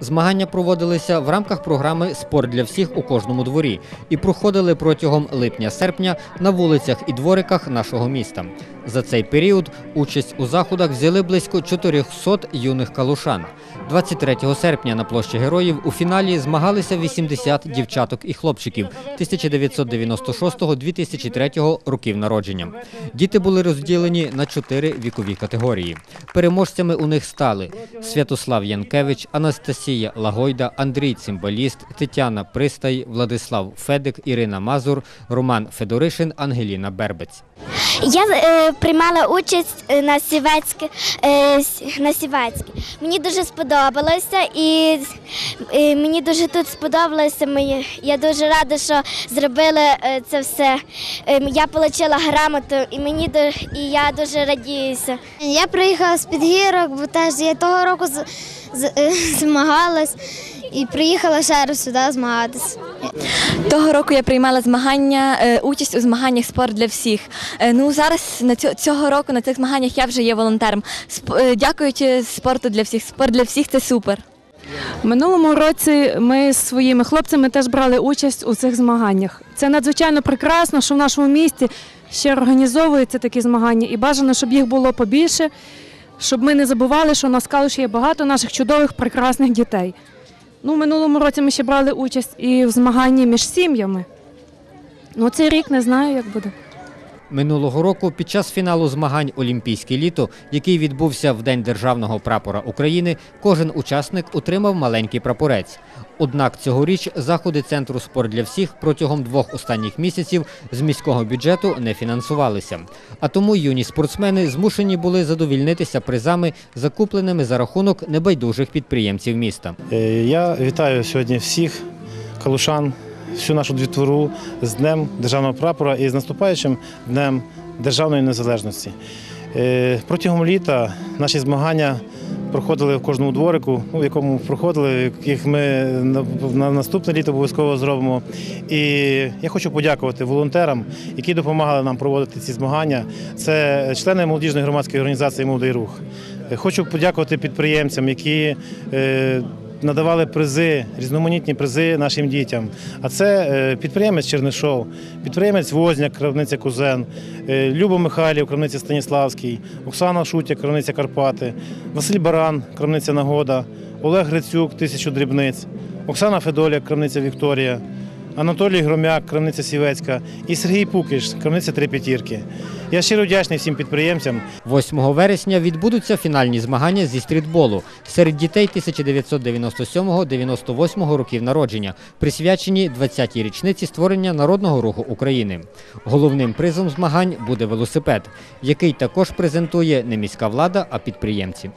Змагання проводилися в рамках програми Спорт для всіх у кожному дворі і проходили протягом липня-серпня на вулицях і двориках нашого міста. За цей період участь у заходах взяли близько 400 юних калушан. 23 серпня на площі героїв у фіналі змагалися 80 дівчаток і хлопчиків 1996-2003 років народження. Діти були розділені на чотири вікові категорії. Переможцями у них стали Святослав Янкевич, Анастасія Лагойда, Андрій Цимбаліст, Тетяна Пристай, Владислав Федик, Ірина Мазур, Роман Федоришин, Ангеліна Бербець. Я е, приймала участь на сівецьке е, на сівецьке. Мені дуже сподобалося і, мені дуже тут сподобалося. Я дуже рада, що зробили е, це все. Е, я отримала грамоту, і мені і я дуже радіюся. Я приїхала з підгірок, бо теж я того року е, змагалась і приїхала ще раз сюди змагатись. Того року я приймала змагання, е, участь у змаганнях спорт для всіх. Е, Ну зараз на цього року на цих змаганнях я вже є волонтером. Е, Дякуючи спорту для всіх. Спорт для всіх це супер. Минулому році ми з своїми хлопцями теж брали участь у цих змаганнях. Це надзвичайно прекрасно, що в нашому місті ще організовуються такі змагання, і бажано, щоб їх було побільше, щоб ми не забували, що у нас Калуші є багато наших чудових, прекрасних дітей. Ну, минулому році ми ще брали участь і в змаганні між сім'ями. Ну, цей рік не знаю, як буде. Минулого року під час фіналу змагань Олімпійське літо, який відбувся в День державного прапора України, кожен учасник отримав маленький прапорець. Однак цьогоріч заходи центру спорт для всіх протягом двох останніх місяців з міського бюджету не фінансувалися. А тому юні спортсмени змушені були задовільнитися призами, закупленими за рахунок небайдужих підприємців міста. Е, Я вітаю сьогодні всіх калушан, всю нашу двітвору з Днем Державного прапора і з наступаючим Днем Державної незалежності. Е, Протягом літа наші змагання проходили в кожному дворику, ну, в якому проходили, яких ми на- на наступне літо обов'язково зробимо. І я хочу подякувати волонтерам, які допомагали нам проводити ці змагання. Це члени молодіжної громадської організації Молодий рух. Е, Хочу подякувати підприємцям, які е, надавали призи, різноманітні призи нашим дітям. А це е, підприємець Чернишов, підприємець Возняк, крамниця Кузен, е, Люба Михайлів, крамниця Станіславський, Оксана Шутя, крамниця Карпати, Василь Баран, крамниця Нагода, Олег Грицюк, тисячу дрібниць, Оксана Федоля, крамниця Вікторія. Анатолій Громяк, крамниця Сівецька і Сергій Пукиш, крамниця Три П'ятірки. Я щиро вдячний всім підприємцям, 8 вересня відбудуться фінальні змагання зі стрітболу серед дітей 1997-98 років народження, присвячені 20-й річниці створення народного руху України. Головним призом змагань буде велосипед, який також презентує не міська влада, а підприємці.